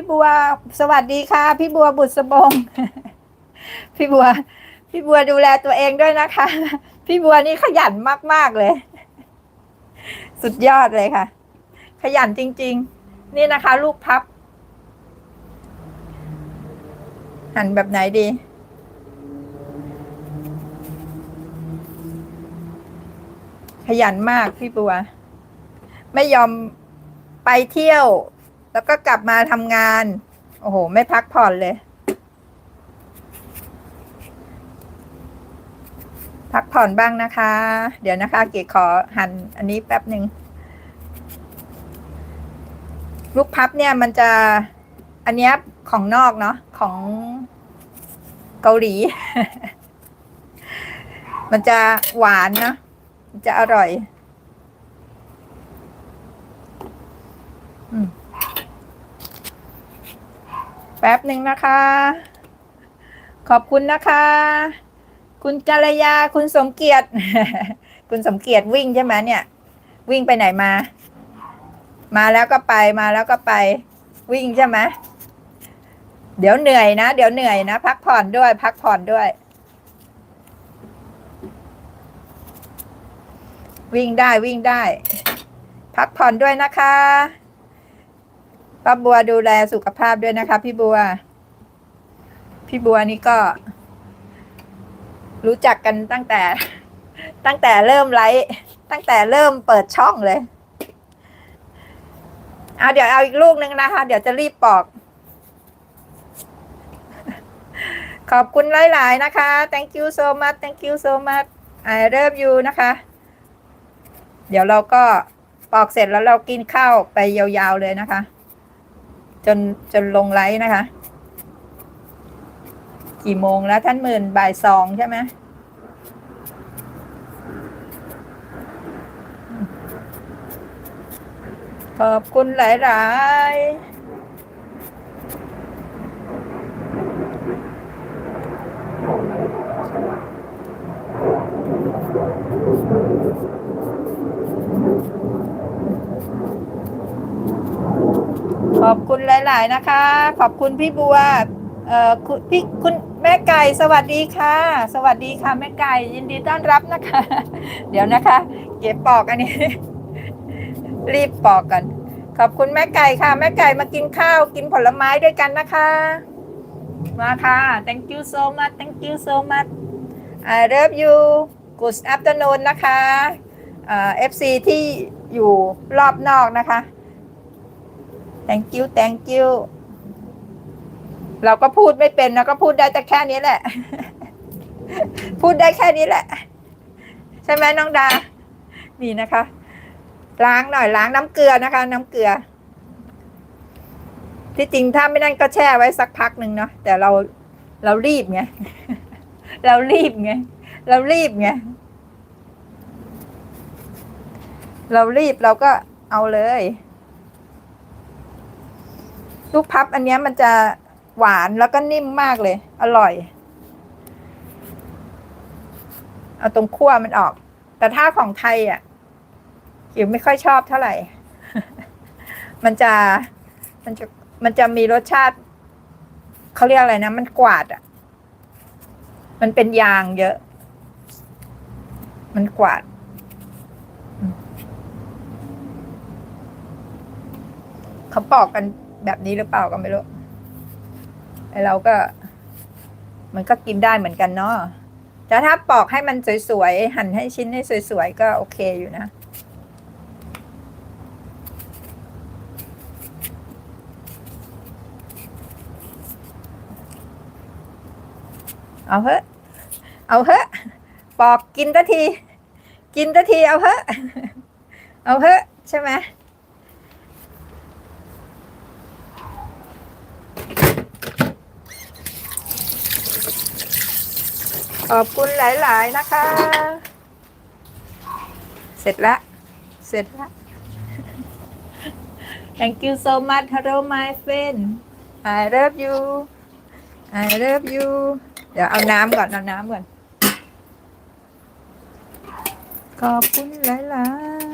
พี่บัว สวัสดีค่ะ พี่บัวบุษบง พี่บัว พี่บัวดูแลตัวเองด้วยนะคะ พี่บัวนี่ขยันมาก ๆ เลย สุดยอดเลยค่ะ ขยันจริง ๆ นี่นะคะ ลูกพับ หั่นแบบไหนดี ขยันมากพี่บัว ไม่ยอมไปเที่ยว แล้วก็กลับมาทำงาน โอ้โห ไม่พักผ่อนเลย พักผ่อนบ้างนะคะ เดี๋ยวนะคะ เก๋ขอหั่นอันนี้แป๊บหนึ่งลูกพับเนี่ยมันจะ อันนี้ของนอกเนาะของเกาหลี มันจะหวานเนาะมันจะอร่อย อืมแป๊บหนึ่งนะคะ ขอบคุณนะคะ คุณกัลยาคุณสมเกียรติ คุณสมเกียรติวิ่งใช่ไหมเนี่ย วิ่งไปไหนมา มาแล้วก็ไปมาแล้วก็ไปวิ่งใช่ไหมเดี๋ยวเหนื่อยนะ เดี๋ยวเหนื่อยนะ พักผ่อนด้วย พักผ่อนด้วย วิ่งได้วิ่งได้ พักผ่อนด้วยนะคะ ป้าบัวดูแลสุขภาพด้วยนะคะ พี่บัว พี่บัวนี่ก็ รู้จักกันตั้งแต่ ตั้งแต่เริ่มไลฟ์ตั้งแต่เริ่มเปิดช่องเลยเอาเดี๋ยวเอาอีกลูกหนึ่งนะคะ เดี๋ยวจะรีบปอก ขอบคุณหลาย ๆ นะคะ thank you so much thank you so much I love you นะคะ เดี๋ยวเราก็ปอกเสร็จแล้วเรากินข้าวไปยาว ๆ เลยนะคะ จนจนลงไลฟ์นะคะ กี่โมงแล้วท่านหมื่นบ่ายสองใช่ไหมขอบคุณหลาย ๆ อบคุณหลาย ๆ นะคะ ขอบคุณพี่บัวเอ่อคุณพี่คุณแม่ไก่สวัสดีค่ะ สวัสดีค่ะแม่ไก่ยินดีต้อนรับนะคะ เดี๋ยวนะคะ เก็บปอกอันนี้ รีบปอกกัน ขอบคุณแม่ไก่ค่ะ แม่ไก่มากินข้าวกินผลไม้ด้วยกันนะคะ มาค่ะ thank you so much thank you so much I love you good afternoon นะคะเอ่อ FC ที่อยู่รอบนอกนะคะ thank you thank you เราก็พูดไม่เป็นเราก็พูดได้แต่แค่นี้แหละ พูดได้แค่นี้แหละ ใช่ไหมน้องดา นี่นะคะ ล้างหน่อยล้างน้ำเกลือนะคะ น้ำเกลือ ที่จริงถ้าไม่นั่นก็แช่ไว้สักพักหนึ่งเนาะแต่เราเรารีบไงเรารีบไงเรารีบไงเรารีบเราก็เอาเลย ลูกพับอันนี้มันจะหวานแล้วก็นิ่มมากเลย อร่อย เอาตรงขั้วมันออก แต่ถ้าของไทยอะอิ๋วไม่ค่อยชอบเท่าไหร่ มันจะมันจะมันจะมีรสชาติเขาเรียกอะไรนะ มันกวาดอะ มันเป็นยางเยอะ มันกวาดเขาปอกกัน แบบนี้หรือเปล่าก็ไม่รู้ไอเราก็ มันก็กินได้เหมือนกันเนาะแต่ถ้าปอกให้มันสวยๆ หั่นให้ชิ้นให้สวยๆ ก็โอเคอยู่นะ เอาเถอะ เอาเถอะ ปอกกินทัที กินทัทีเอาเถอะ เอาเถอะ ใช่ไหม ขอบคุณหลาย ๆ นะคะ เสร็จละ เสร็จละ thank you so much hello my friend I love you I love you เดี๋ยวเอาน้ำก่อน เอาน้ำก่อน ขอบคุณหลาย